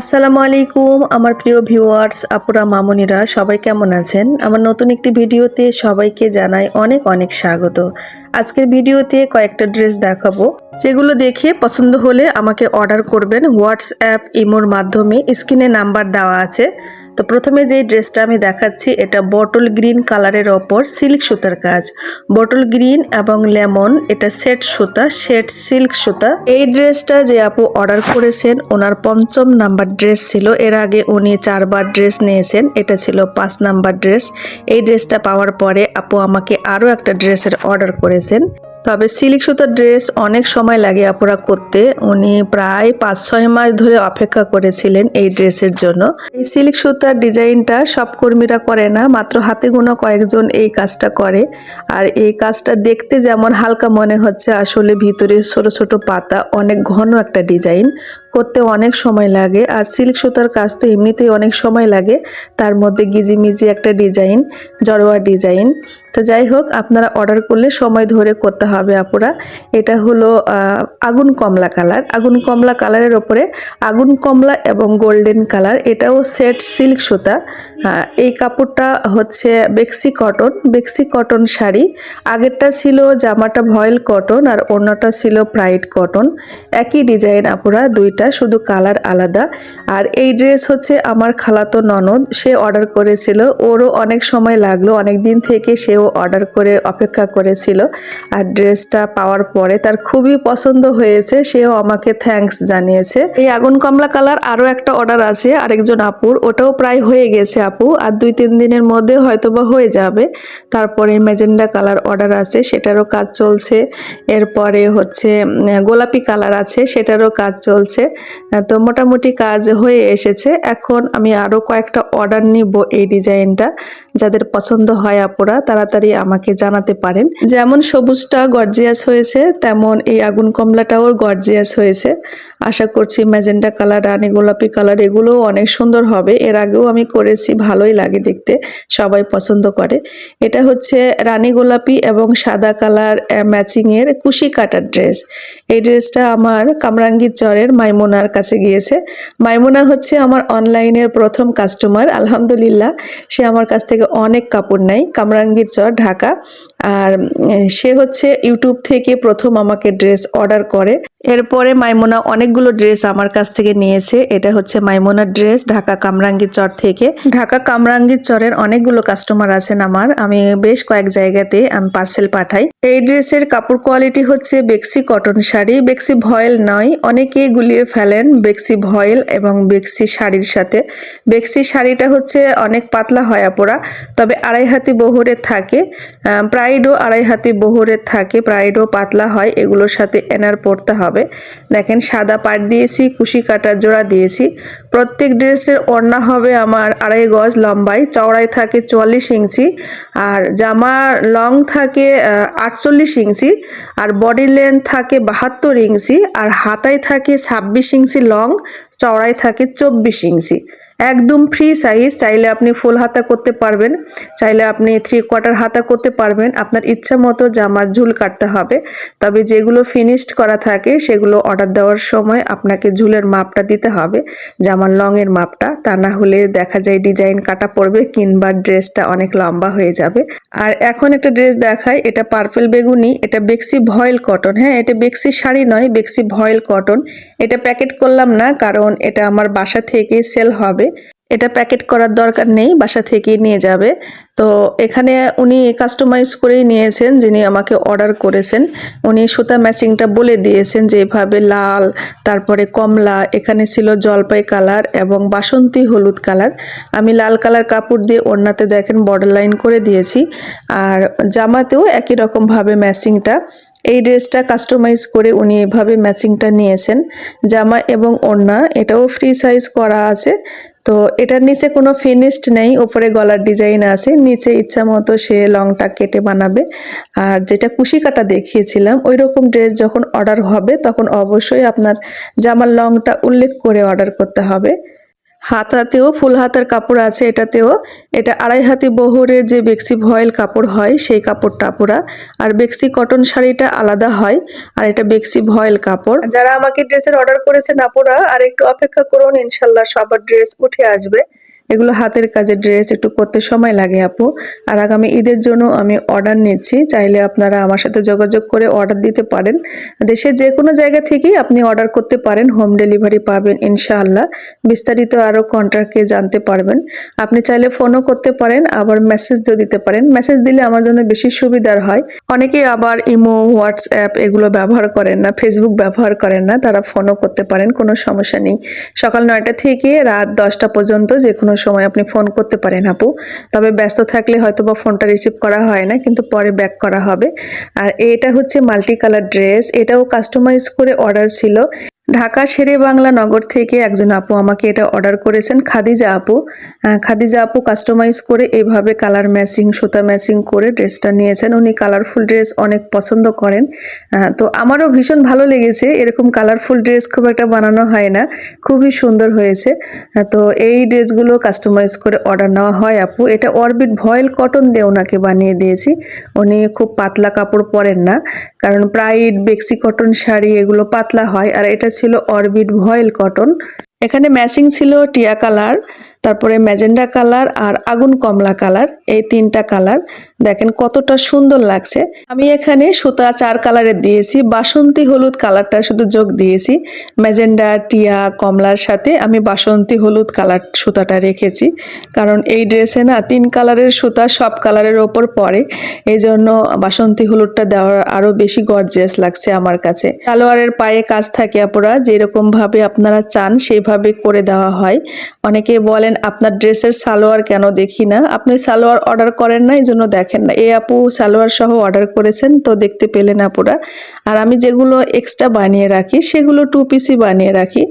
আসসালামু আলাইকুম, আমার প্রিয় ভিউয়ার্স, আপুরা, মামনিরা, সবাই কেমন আছেন? আমার নতুন একটি ভিডিওতে সবাইকে জানাই অনেক অনেক স্বাগত। আজকের ভিডিওতে কয়েকটা ড্রেস দেখাবো, যেগুলো দেখে পছন্দ হলে আমাকে অর্ডার করবেন। হোয়াটসঅ্যাপ, ইমোর মাধ্যমে স্ক্রিনে নাম্বার দেওয়া আছে। তো প্রথমে যে ড্রেসটা আমি দেখাচ্ছি, এটা বটল গ্রিন কালারের ওপর সিল্ক সুতার কাজ। বটল গ্রিন এবং লেমন এটা সেট সুতা সেট সিল্ক সুতা। এই ড্রেসটা যে আপু অর্ডার করেছেন, ওনার পঞ্চম নাম্বার ড্রেস ছিল। এর আগে উনি চারবার ড্রেস নিয়েছেন, এটা ছিল পাঁচ নাম্বার ড্রেস এই ড্রেসটা পাওয়ার পরে আপু আমাকে আরও একটা ড্রেসের অর্ডার করেছেন। তবে সিল্ক সুতার ড্রেস অনেক সময় লাগে আপুরা করতে। উনি প্রায় পাঁচ, ছয় মাস ধরে অপেক্ষা করেছিলেন এই ড্রেসের জন্য। এই সিল্ক সুতার ডিজাইনটা সব কর্মীরা করে না, মাত্র হাতে গোনা কয়েকজন এই কাজটা করে। আর এই কাজটা দেখতে যেমন হালকা মনে হচ্ছে, আসলে ভিতরে ছোট ছোট পাতা, অনেক ঘন একটা ডিজাইন। করতে অনেক সময় লাগে, আর সিল্ক সুতার কাজ তো এমনিতেই অনেক সময় লাগে। তার মধ্যে গিজিমিজি একটা ডিজাইন, জড়োয়া ডিজাইন। তো যাই হোক, আপনারা অর্ডার করলে সময় ধরে করতে হবে আপুরা। এটা হলো আগুন কমলা কালার। আগুন কমলা কালারের ওপরে আগুন কমলা এবং গোল্ডেন কালার। এটাও সেট সিল্ক সুতা। এই কাপড়টা হচ্ছে বেক্সি কটন। বেক্সি কটন শাড়ি। আগেরটা ছিল জামাটা ভয়েল কটন আর অন্যটা ছিল প্রাইড কটন। একই ডিজাইন আপুরা, দুইটা, শুধু কালার আলাদা। আর এই ড্রেস হচ্ছে আমার খালাতো ননদ। সে অর্ডার করেছিল। ওরও অনেক সময় লাগল। অনেক দিন থেকে সেও অর্ডার করে অপেক্ষা করেছিল। আর ড্রেসটা পাওয়ার পরে তার খুবই পছন্দ হয়েছে, সেও আমাকে থ্যাঙ্কস জানিয়েছে। এই আগুন কমলা কালার আরও একটা অর্ডার আছে, আরেকজন আপুর, ওটাও প্রায় হয়ে গেছে আপু, আর দুই তিন দিনের মধ্যে হয়তোবা হয়ে যাবে। তারপরে ম্যাজেন্ডা কালার অর্ডার আছে, সেটারও কাজ চলছে। এরপরে হচ্ছে গোলাপি কালার আছে, সেটারও কাজ চলছে। তো মোটামুটি কাজ হয়ে এসেছে। এখন আমি আরও কয়েকটা অর্ডার নিব এই ডিজাইনটা, যাদের পছন্দ হয় আপুরা, তাড়াতাড়ি আমাকে জানাতে পারেন। যেমন সবুজটা গর্জিয়াস হয়েছে, তেমন এই আগুন কমলাটাও গর্জিয়াস হয়েছে। আশা করছি ম্যাজেন্টা কালার, রানী গোলাপি কালার, এগুলোও অনেক সুন্দর হবে। এর আগেও আমি করেছি, ভালোই লাগে দেখতে, সবাই পছন্দ করে। এটা হচ্ছে রানী গোলাপি এবং সাদা কালার ম্যাচিংয়ের কুশি কাটার ড্রেস। এই ড্রেসটা আমার কামরাঙ্গীর চরের মাইমোনার কাছে গিয়েছে। মাইমোনা হচ্ছে আমার অনলাইনের প্রথম কাস্টমার, আলহামদুলিল্লাহ। সে আমার কাছ থেকে অনেক কাপড় নেয়, কামরাঙ্গীর চর, ঢাকা। আর সে হচ্ছে ইউটিউব থেকে প্রথম আমাকে ড্রেস অর্ডার করে। এরপরে মাইমোনা অনেকগুলো ড্রেস আমার কাছ থেকে নিয়েছে। এটা হচ্ছে মাইমুনার ড্রেস ঢাকা কামরাঙ্গীর চর থেকে। ঢাকা কামরাঙ্গীর চরের অনেকগুলো কাস্টমার আছেন আমার। আমি বেশ কয়েক জায়গাতে আমি পার্সেল পাঠাই। এই ড্রেসের কাপড় কোয়ালিটি হচ্ছে বেক্সি কটন শাড়ি। বেক্সি ভয়েল নয় অনেকে গুলিয়ে ফেলেন বেক্সি ভয়েল এবং বেক্সি শাড়ির সাথে। বেক্সি শাড়িটা হচ্ছে অনেক পাতলা হয় আপোরা, তবে আড়াই হাতি বহরের থাকে। প্রাইডও আড়াই হাতি বহরের থাকে। প্রাইডও পাতলা হয়, এগুলোর সাথে এনার পরতে হবে। দেখেন, সাদা পাট দিয়েছি, কুশি কাটার জোড়া দিয়েছি। প্রত্যেক ড্রেসের ওড়না হবে আমার আড়াই গজ লম্বাই চওড়াই থাকে চুয়াল্লিশ ইঞ্চি, আর জামার লং থাকে আটচল্লিশ ইঞ্চি, আর বডি লেন্থ থাকে বাহাত্তর ইঞ্চি, আর হাতায় থাকে ছাব্বিশ ইঞ্চি লং চওড়াই থাকে চব্বিশ ইঞ্চি। একদম ফ্রি সাইজ চাইলে আপনি ফুল হাতা করতে পারবেন, চাইলে আপনি থ্রি কোয়ার্টার হাতা করতে পারবেন, আপনার ইচ্ছা মতো জামার ঝুল কাটতে হবে। তবে যেগুলো ফিনিশড করা থাকে, সেগুলো অর্ডার দেওয়ার সময় আপনাকে ঝুলের মাপটা দিতে হবে, জামার লংয়ের মাপটা। তা না হলে দেখা যায় ডিজাইন কাটা পড়বে, কিংবা ড্রেসটা অনেক লম্বা হয়ে যাবে। আর এখন একটা ড্রেস দেখায় এটা পার্পল বেগুনি, এটা বেক্সি ভয়েল কটন হ্যাঁ এটা বেক্সি শাড়ি নয় বেক্সি ভয়েল কটন এটা প্যাকেট করলাম না, কারণ এটা আমার বাসা থেকে সেল হবে। এটা প্যাকেট করার দরকার নেই, বাসা থেকেই নিয়ে যাবে। তো এখানে উনি কাস্টমাইজ করেই নিয়েছেন, যিনি আমাকে অর্ডার করেছেন। উনি সুতা ম্যাচিংটা বলে দিয়েছেন যে এভাবে লাল, তারপরে কমলা, এখানে ছিল জলপাই কালার এবং বাসন্তী হলুদ কালার আমি লাল কালার কাপড় দিয়ে ওড়নাতে দেখেন বর্ডার লাইন করে দিয়েছি। আর জামাতেও একই রকমভাবে ম্যাচিংটা এই ড্রেসটা কাস্টমাইজ করে উনি এভাবে ম্যাচিংটা নিয়েছেন। জামা এবং ওড়না, এটাও ফ্রি সাইজ করা আছে। তো এটার নিচে কোনো ফিনিশড নেই, ওপরে গলার ডিজাইন আছে। নিচে ইচ্ছা মতো সে লংটা কেটে বানাবে। আর যেটা কুশি কাটা দেখিয়েছিলাম ওই রকম ড্রেস যখন অর্ডার হবে, তখন অবশ্যই আপনার জামার লংটা উল্লেখ করে অর্ডার করতে হবে। হাতাতেও ফুল হাতার কাপড় আছে এটাতেও। এটা আড়াই হাতি বহরের যে বেক্সি ভয়েল কাপড় হয়, সেই কাপড়টা পুরা। আর বেক্সি কটন শাড়িটা আলাদা হয়, আর এটা বেক্সি ভয়েল কাপড়। যারা আমাকে ড্রেসের অর্ডার করেছেন, আপুরা, আর একটু অপেক্ষা করুন, ইনশাল্লাহ সবার ড্রেস উঠে আসবে। এগুলো হাতের কাজের ড্রেস একটু করতে সময় লাগে আপু। আর আগামী ঈদের জন্য আমি অর্ডার নিচ্ছি। চাইলে আপনারা আমার সাথে যোগাযোগ করে অর্ডার দিতে পারেন। দেশের যে কোনো জায়গা থেকেই আপনি অর্ডার করতে পারেন। হোম ডেলিভারি পাবেন ইনশাআল্লাহ। বিস্তারিত আরও কন্ট্রাক্টে জানতে পারবেন। আপনি চাইলে ফোনও করতে পারেন, আবার মেসেজ দিয়ে দিতে পারেন। মেসেজ দিলে আমার জন্য বেশি সুবিধার হয়। অনেকেই আবার ইমো, হোয়াটসঅ্যাপ এগুলো ব্যবহার করেন না ফেসবুক ব্যবহার করেন না। তারা ফোনও করতে পারেন, কোনো সমস্যা নেই। সকাল নয়টা থেকে রাত দশটা পর্যন্ত যে কোনো সময় আপনি ফোন করতে পারেন আপু। তবে ব্যস্ত থাকলে হয়তো বা ফোনটা রিসিভ করা হয় না, কিন্তু পরে ব্যাক করা হবে। আর এটা হচ্ছে মাল্টি কালার ড্রেস এটাও কাস্টমাইজ করে অর্ডার ছিল। ঢাকা শেরে বাংলা নগর থেকে একজন আপু আমাকে এটা অর্ডার করেছেন, খাদিজা আপু। খাদিজা আপু কাস্টমাইজ করে এইভাবে কালার ম্যাচিং সুতা ম্যাচিং করে ড্রেসটা নিয়েছেন। উনি কালারফুল ড্রেস অনেক পছন্দ করেন। তো আমারও ভীষণ ভালো লেগেছে। এরকম কালারফুল ড্রেস খুব একটা বানানো হয় না। খুবই সুন্দর হয়েছে। তো এই ড্রেসগুলো কাস্টমাইজ করে অর্ডার নেওয়া হয় আপু। এটা অরবিট ভয়েল কটন দিয়ে ওনাকে বানিয়ে দিয়েছি। উনি খুব পাতলা কাপড় পরেন না। কারণ প্রাইড বেক্সি কটন শাড়ি এগুলো পাতলা হয়, আর এটা ছিল অরবিট ভয়েল কটন। এখানে ম্যাচিং ছিল টিয়া কালার। তারপরে ম্যাজেন্ডা কালার আর আগুন কমলা কালার, এই তিনটা কালার। দেখেন কতটা সুন্দর লাগছে। আমি এখানে সুতা চার কালারের দিয়েছি, বাসন্তী হলুদ কালারটা শুধু যোগ দিয়েছি। ম্যাজেন্ডা, টিয়া, কমলার সাথে আমি বাসন্তী হলুদ কালার সুতাটা রেখেছি। কারণ এই ড্রেসে না তিন কালারের সুতা সব কালারের ওপর পড়ে। এই জন্য বাসন্তী হলুদটা দেওয়ার আরও বেশি গর্জিয়াস লাগছে আমার কাছে। সালোয়ারের পায়ে কাজ থাকে আপুরা, যেরকমভাবে আপনারা চান সেভাবে করে দেওয়া হয়। অনেকে বলেন আপনার ড্রেসের সালোয়ার কেন দেখি না? আপনি সালোয়ার অর্ডার করেন না এই জন্য দেখেন না। এই আপু, সালোয়ার সহ অর্ডার করেছেন, তো দেখতে পেলেন আপুরা। আর আমি যেগুলো এক্সট্রা বানিয়ে রাখি, সেগুলো টু পিসই বানিয়ে রাখি।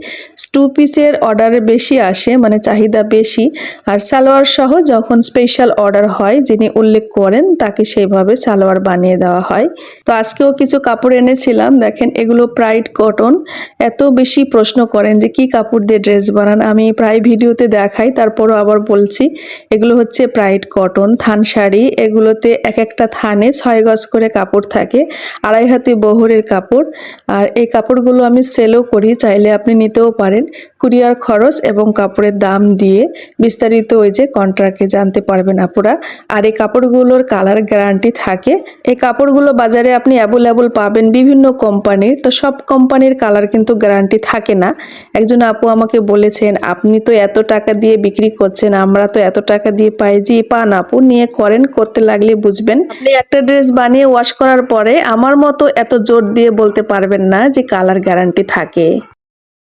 টু পিসের অর্ডার বেশি আসে মানে চাহিদা বেশি। আর সালোয়ার সহ যখন স্পেশাল অর্ডার হয়, যিনি উল্লেখ করেন, তাকে সেইভাবে সালোয়ার বানিয়ে দেওয়া হয়। তো আজকেও কিছু কাপড় এনেছিলাম, দেখেন এগুলো প্রাইড কটন এত বেশি প্রশ্ন করেন যে, কি কাপড় দিয়ে ড্রেস বানান? আমি প্রায় ভিডিওতে দেখাই তারপরও আবার বলছি, এগুলো হচ্ছে প্রাইড কটন থান শাড়ি, এগুলোতে এক একটা থানে ছয় গজ করে কাপড় থাকে, আড়াই হাতি বহরের কাপড়, আর এই কাপড়গুলো আমি সেলও করি, চাইলে আপনি নিতেও পারেন। কুরিয়ার খরচ এবং কাপড়ের দাম দিয়ে বিস্তারিত ওই যে কন্ট্রাক্টে জানতে পারবেন আপুরা। আর এই কাপড়গুলোর কালার গ্যারান্টি থাকে। এই কাপড়গুলো বাজারে আপনি অ্যাভেলেবল পাবেন বিভিন্ন কোম্পানির তো সব কোম্পানির কালার কিন্তু গ্যারান্টি থাকে না। একজন আপু আমাকে বলেছেন, আপনি তো এত টাকা দিয়ে বিক্রি করছেন, আমরা তো এত টাকা দিয়ে পাই জি পান আপু, নিয়ে করেন, করতে লাগলে বুঝবেন। আপনি একটা ড্রেস বানিয়ে ওয়াশ করার পরে আমার মতো এত জোর দিয়ে বলতে পারবেন না যে কালার গ্যারান্টি থাকে।